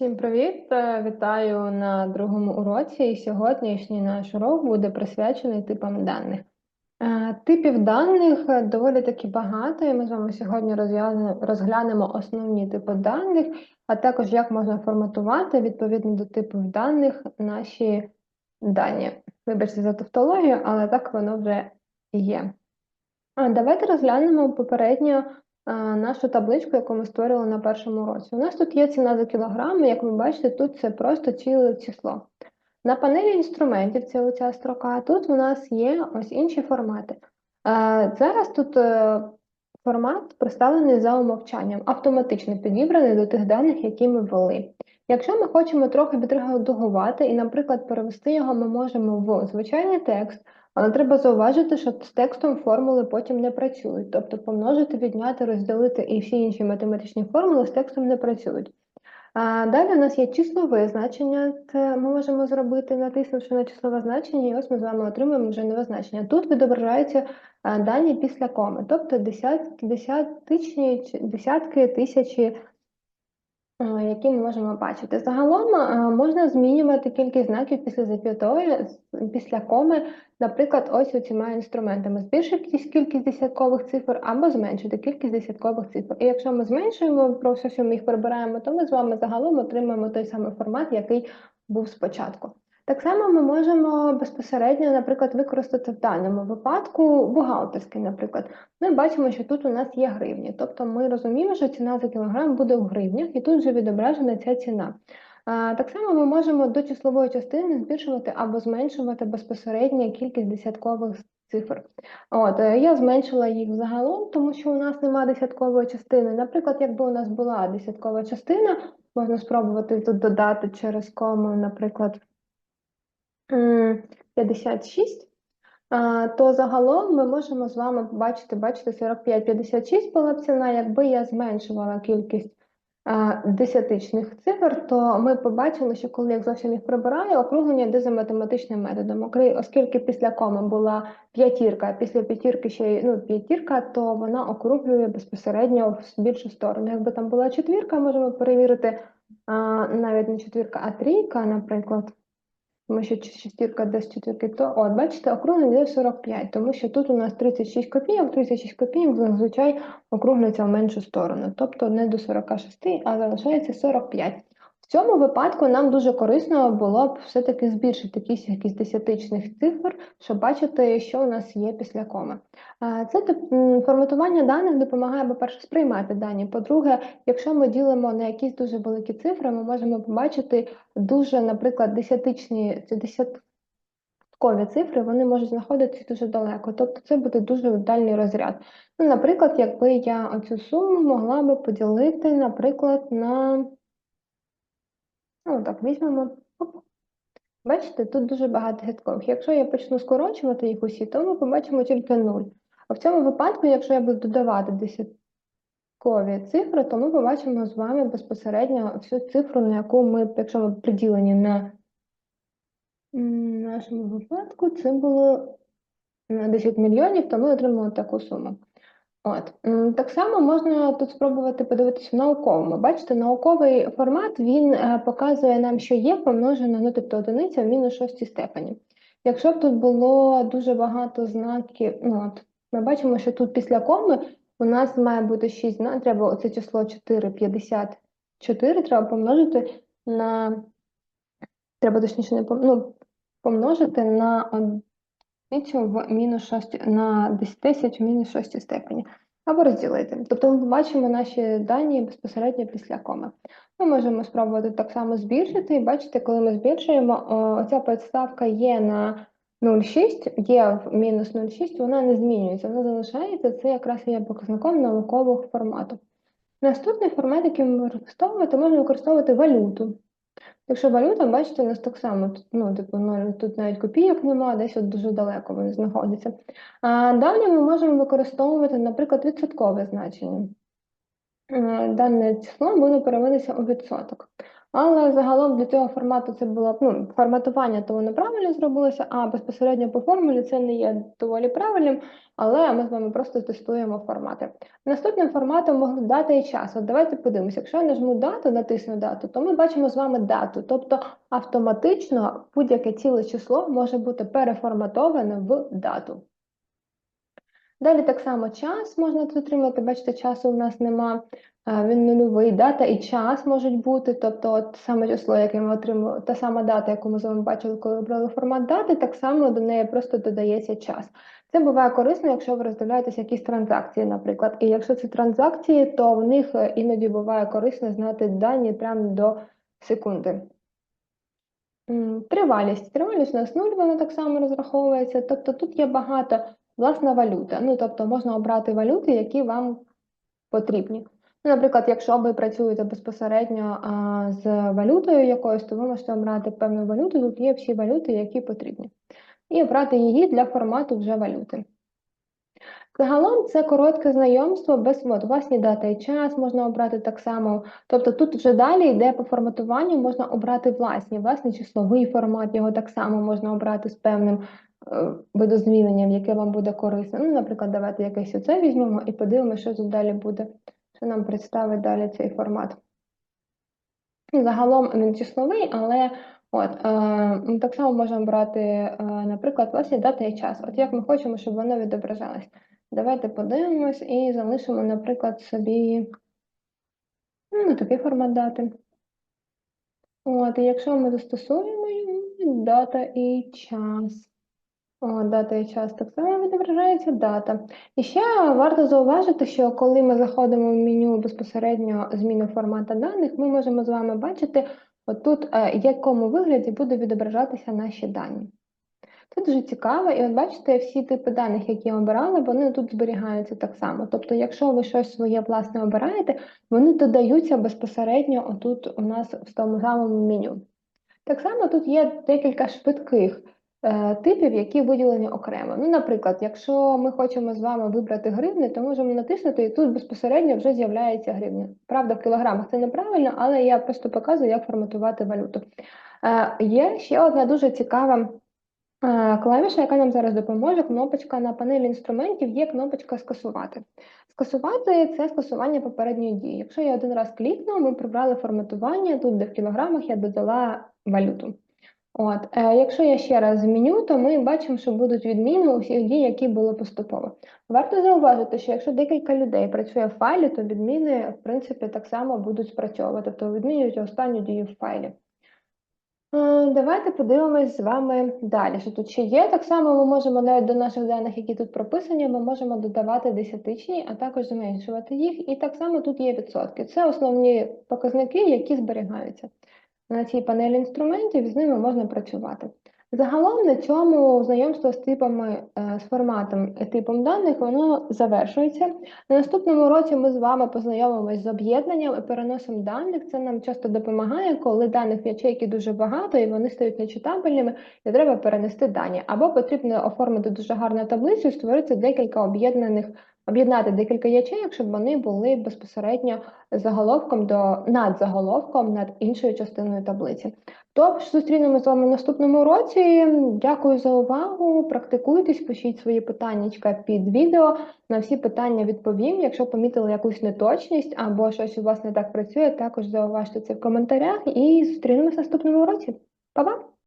Всім привіт! Е, Вітаю на другому уроці. І сьогоднішній наш урок буде присвячений типам даних. Е, Типів даних е, доволі таки багато, і ми з вами сьогодні розглянемо основні типи даних, а також як можна форматувати відповідно до типів даних наші дані. Вибачте за тавтологію, але так воно вже є. Давайте розглянемо попередньо нашу табличку, яку ми створювали на першому уроці. У нас тут є ціна за кілограм, як ви бачите, тут це просто ціле число. На панелі інструментів це оця строка, тут у нас є ось інші формати. Е, Зараз тут е, формат представлений за умовчанням, автоматично підібраний до тих даних, які ми ввели. Якщо ми хочемо трохи відредагувати і, наприклад, перевести його, ми можемо в звичайний текст, але треба зауважити, що з текстом формули потім не працюють. Тобто помножити, відняти, розділити і всі інші математичні формули з текстом не працюють. Далі у нас є числове значення, це ми можемо зробити, натиснувши на числове значення, і ось ми з вами отримуємо вже нове значення. Тут відображаються дані після коми, тобто десятки, десятичні, десятки, тисячі які ми можемо бачити. Загалом е, можна змінювати кількість знаків після зап'ятої, після коми, наприклад, ось оціма інструментами. Збільшити кількість десяткових цифр або зменшити кількість десяткових цифр. І якщо ми зменшуємо, просто що ми їх прибираємо, то ми з вами загалом отримаємо той самий формат, який був спочатку. Так само ми можемо безпосередньо, наприклад, використати в даному випадку бухгалтерський, наприклад. Ми бачимо, що тут у нас є гривні, тобто ми розуміємо, що ціна за кілограм буде в гривнях, і тут вже відображена ця ціна. Так само ми можемо до числової частини збільшувати або зменшувати безпосередньо кількість десяткових цифр. От, е, я зменшила їх загалом, тому що у нас немає десяткової частини. Наприклад, якби у нас була десяткова частина, можна спробувати тут додати через кому, наприклад, 56 а, то загалом ми можемо з вами побачити, бачите, 45-56 була б ціна, якби я зменшувала кількість десятичних цифр, то ми побачили, що коли я зовсім їх прибираю, округлення йде за математичним методом. Оскільки після коми була п'ятірка, а після п'ятірки ще й ну, п'ятірка, то вона округлює безпосередньо в більшу сторону. Якби там була четвірка, можемо перевірити навіть не четвірка, а трійка, наприклад. Тому що шістірка десь четвірки, то от, бачите, округлення йде 45, тому що тут у нас 36 копійок, 36 копійок зазвичай округлюється в меншу сторону, тобто не до 46, а залишається 45. В цьому випадку нам дуже корисно було б все-таки збільшити якісь десятичних цифр, щоб бачити, що у нас є після коми. Це форматування даних допомагає, по-перше, сприймати дані. По-друге, якщо ми ділимо на якісь дуже великі цифри, ми можемо побачити дуже, наприклад, десятичні це десяткові цифри, вони можуть знаходитися дуже далеко. Тобто це буде дуже дальній розряд. Ну, наприклад, якби я оцю суму могла би поділити, наприклад, на ну так, візьмемо. Оп. Бачите, тут дуже багато десяткових. Якщо я почну скорочувати їх усі, то ми побачимо тільки 0. А в цьому випадку, якщо я буду додавати десяткові цифри, то ми побачимо з вами безпосередньо всю цифру, на яку ми, якщо ми приділені на нашому випадку, це було на 10 мільйонів, то ми отримали таку суму. От. Так само можна тут спробувати подивитися в науковому. Бачите, науковий формат він е, показує нам, що є помножено, ну тобто одиниця в мінус шостій степені. Якщо б тут було дуже багато знаків, ну от ми бачимо, що тут після коми у нас має бути 6 знаків, треба оце число 4, 54 треба помножити на, треба точніше не пом... ну, помножити на в мінус 6, на 10 тисяч в мінус 6 степені. Або розділити. Тобто ми побачимо наші дані безпосередньо після коми. Ми можемо спробувати так само збільшити, і бачите, коли ми збільшуємо, оця підставка є на 0,6, є в мінус 0,6, вона не змінюється, вона залишається, це якраз є показником наукового формату. Наступний формат, який ми використовувати, можна використовувати валюту. Якщо валюта, бачите, у нас так само, тут, ну, типу, ну, тут навіть копійок немає, десь от дуже далеко вони знаходяться. А далі ми можемо використовувати, наприклад, відсоткове значення. е, дане число буде переводитися у відсоток. Але загалом для цього формату це було ну, форматування, то воно правильно зробилося, а безпосередньо по формулі це не є доволі правильним, але ми з вами просто тестуємо формати. Наступним форматом могли дата і час. От давайте подивимося, якщо я нажму дату, натисну дату, то ми бачимо з вами дату, тобто автоматично будь-яке ціле число може бути переформатоване в дату. Далі так само час можна тут отримати, бачите, часу у нас нема, е, він нульовий, дата і час можуть бути, тобто от саме число, яке ми отримали, та сама дата, яку ми з вами бачили, коли обрали формат дати, так само до неї просто додається час. Це буває корисно, якщо ви роздивляєтесь якісь транзакції, наприклад. І якщо це транзакції, то в них е, іноді буває корисно знати дані прямо до секунди. Тривалість. Тривалість у нас нуль, вона так само розраховується. Тобто тут є багато власна валюта. Ну, тобто можна обрати валюти, які вам потрібні. Ну, наприклад, якщо ви працюєте безпосередньо а, з валютою якоюсь, то ви можете обрати певну валюту, тут є всі валюти, які потрібні. І обрати її для формату вже валюти. Загалом це коротке знайомство без от, власні дата і час можна обрати так само. Тобто тут вже далі йде по форматуванню, можна обрати власні, власний числовий формат, його так само можна обрати з певним е, видозміненням, яке вам буде корисно. Ну, наприклад, давайте якесь оце візьмемо і подивимося, що тут далі буде, що нам представить далі цей формат. Загалом він числовий, але от, е, ми так само можемо брати, е, наприклад, власні дата і час. От як ми хочемо, щоб воно відображалось. Давайте подивимось і залишимо, наприклад, собі ну, такий формат дати. От, і якщо ми застосуємо дата і час. О, дата і час так само відображається дата. І ще варто зауважити, що коли ми заходимо в меню безпосередньо зміну формату даних, ми можемо з вами бачити отут, е, в якому вигляді будуть відображатися наші дані. Це дуже цікаво, і от бачите, всі типи даних, які я обирала, вони тут зберігаються так само. Тобто, якщо ви щось своє власне обираєте, вони додаються безпосередньо отут у нас в тому самому меню. Так само тут є декілька швидких е, типів, які виділені окремо. Ну, наприклад, якщо ми хочемо з вами вибрати гривни, то можемо натиснути, і тут безпосередньо вже з'являється гривня. Правда, в кілограмах це неправильно, але я просто показую, як форматувати валюту. Е, є ще одна дуже цікава. Клавіша, яка нам зараз допоможе, кнопочка на панелі інструментів є кнопочка скасувати. Скасувати це скасування попередньої дії. Якщо я один раз клікну, ми прибрали форматування, тут де в кілограмах я додала валюту. От, е, Якщо я ще раз зміню, то ми бачимо, що будуть відміни усіх дій, які були поступово. Варто зауважити, що якщо декілька людей працює в файлі, то відміни, в принципі, так само будуть спрацьовувати, тобто відмінюють останню дію в файлі. Е, Давайте подивимось з вами далі. Що тут ще є? Так само ми можемо навіть до наших даних, які тут прописані, ми можемо додавати десятичні, а також зменшувати їх. І так само тут є відсотки. Це основні показники, які зберігаються. На цій панелі інструментів з ними можна працювати. Загалом на цьому знайомство з типами, е, з форматом і типом даних воно завершується. На наступному році ми з вами познайомимось з об'єднанням і переносом даних. Це нам часто допомагає, коли даних в ячейки дуже багато і вони стають нечитабельними, і треба перенести дані. Або потрібно оформити дуже гарну таблицю і створити декілька об'єднаних, об'єднати декілька ячейок, щоб вони були безпосередньо заголовком до над заголовком над іншою частиною таблиці. Тож зустрінемося з вами в наступному році. Дякую за увагу. Практикуйтесь, пишіть свої питання під відео. На всі питання відповім. Якщо помітили якусь неточність або щось у вас не так працює, також зауважте це в коментарях і зустрінемося в наступному році. Па-па!